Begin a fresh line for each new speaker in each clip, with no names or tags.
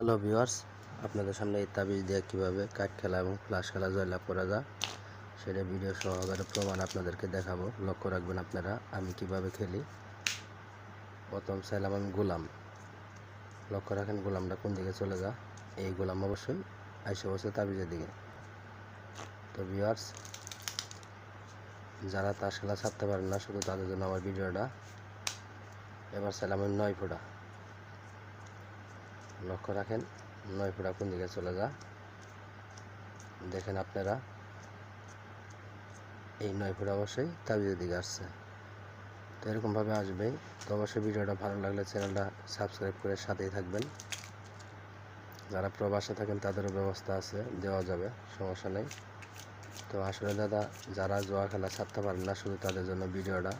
Hello viewers, আপনাদের সামনে এই তাবিজ দিয়ে কীভাবে কাঠ খেলা এবং ফ্লাশ খেলা জয়লাভ করা যায়, সেটা ভিডিও সহকারে প্রমাণ আপনাদেরকে দেখাবো। লক্ষ্য রাখবেন আপনারা, আমি কীভাবে খেলি। প্রথম চাইলাম আমি গোলাম। লক্ষ্য রাখেন, গোলামটা কোন দিকে চলে যা এই গোলাম অবশ্যই আইসে বসে তাবিজের দিকে। তো ভিউয়ার্স, যারা তাস খেলা ছাড়তে পারেন না, শুধু তাদের জন্য আমার ভিডিওটা। এবার চাইলাম আমি নয় ফোটা। লক্ষ্য রাখেন নয় ফোঁটা কোন দিকে চলে যা। দেখেন আপনারা, এই নয় ফোঁটা অবশ্যই তাবিজের দিকে আসছে। তো এরকমভাবে আসবেই। তো অবশ্যই ভিডিওটা ভালো লাগলে চ্যানেলটা সাবস্ক্রাইব করে সাথেই থাকবেন। যারা প্রবাসে থাকেন, তাদেরও ব্যবস্থা আছে, দেওয়া যাবে, সমস্যা নেই। তো আসলে দাদা, যারা জোয়া খেলা ছাড়তে পারেন না, শুধু তাদের জন্য ভিডিওটা।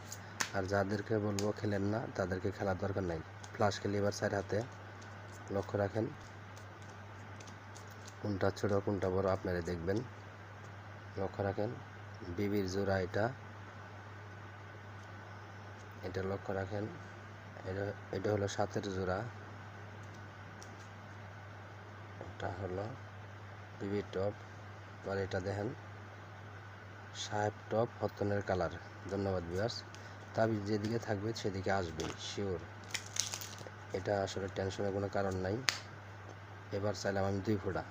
আর যাদেরকে বলব খেলেন না, তাদেরকে খেলার দরকার নাই। ফ্লাশ খেলি এবার চার হাতে। লক্ষ্য রাখেন। কোনটা ছোট, কোনটা বড় আপনারা দেখবেন। লক্ষ্য রাখেন, বিবির জোড়া এটা। এটা লক্ষ্য রাখেন, এটা এটা হলো সাতের জোড়া। এটা হলো বিবির টপ আর এটা দেখেন, সাহেব টপ হতনের কালার। ধন্যবাদ বিয়ার্স তাবিজ যেদিকে থাকবে সেদিকে আসবে শিওর। এটা আসলে টেনশনের কোনো কারণ নাই। এবার চাইলাম আমি দুই ফোঁটা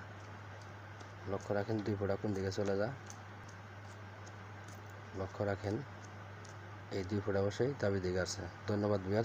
লক্ষ্য রাখেন, দুই ফোঁটা কোন দিকে চলে যা লক্ষ্য রাখেন, এই দুই ফোঁটা অবশ্যই তাবি দিকে আছে। ধন্যবাদ বিয়ার